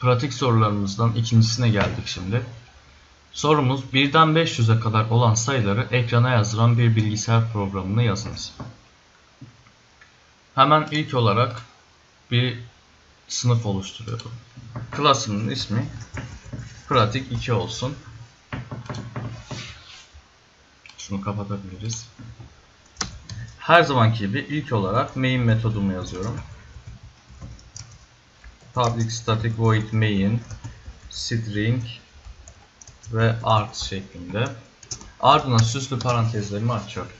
pratik sorularımızdan ikincisine geldik şimdi. Sorumuz 1'den 500'e kadar olan sayıları ekrana yazdıran bir bilgisayar programını yazınız. Hemen ilk olarak bir sınıf oluşturuyorum. Klasımın ismi pratik 2 olsun. Şunu kapatabiliriz. Her zamanki gibi ilk olarak main metodumu yazıyorum. Public static void main string ve art şeklinde. Ardından süslü parantezlerimi açıyorum.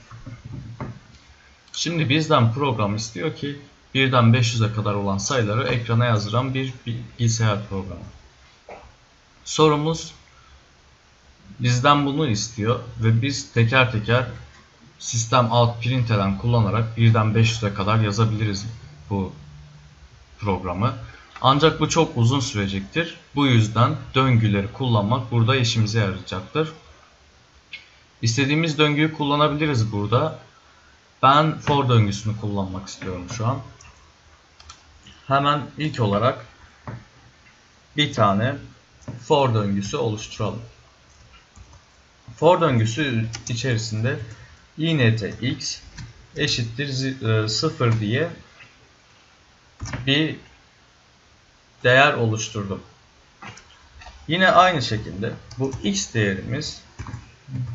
Şimdi bizden program istiyor ki birden 500'e kadar olan sayıları ekrana yazdıran bir bilgisayar programı. Sorumuz bizden bunu istiyor ve biz teker teker sistem out println kullanarak birden 500'e kadar yazabiliriz bu programı. Ancak bu çok uzun sürecektir. Bu yüzden döngüleri kullanmak burada işimize yarayacaktır. İstediğimiz döngüyü kullanabiliriz burada. Ben for döngüsünü kullanmak istiyorum şu an. Hemen ilk olarak bir tane for döngüsü oluşturalım. For döngüsü içerisinde inete x eşittir 0 e, diye bir değer oluşturdum. Yine aynı şekilde bu x değerimiz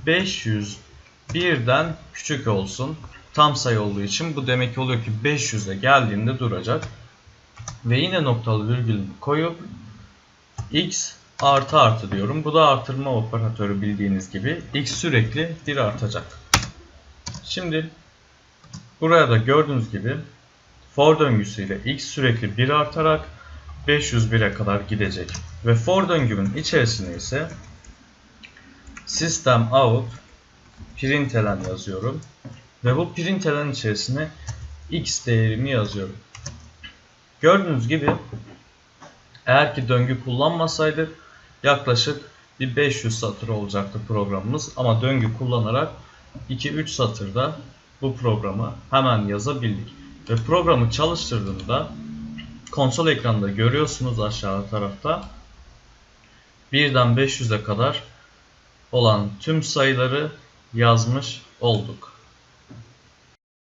501'den küçük olsun. Tam sayı olduğu için bu demek oluyor ki 500'e geldiğinde duracak. Ve yine noktalı virgülünü koyup x artı artı diyorum. Bu da artırma operatörü bildiğiniz gibi x sürekli 1 artacak. Şimdi buraya da gördüğünüz gibi for döngüsüyle x sürekli 1 artarak 501'e kadar gidecek. Ve for döngümün içerisine ise system out println yazıyorum. Ve bu println içerisine x değerimi yazıyorum. Gördüğünüz gibi eğer ki döngü kullanmasaydık yaklaşık bir 500 satır olacaktı programımız. Ama döngü kullanarak 2-3 satırda bu programı hemen yazabildik. Ve programı çalıştırdığımda konsol ekranında görüyorsunuz aşağı tarafta. Birden 500'e kadar olan tüm sayıları yazmış olduk.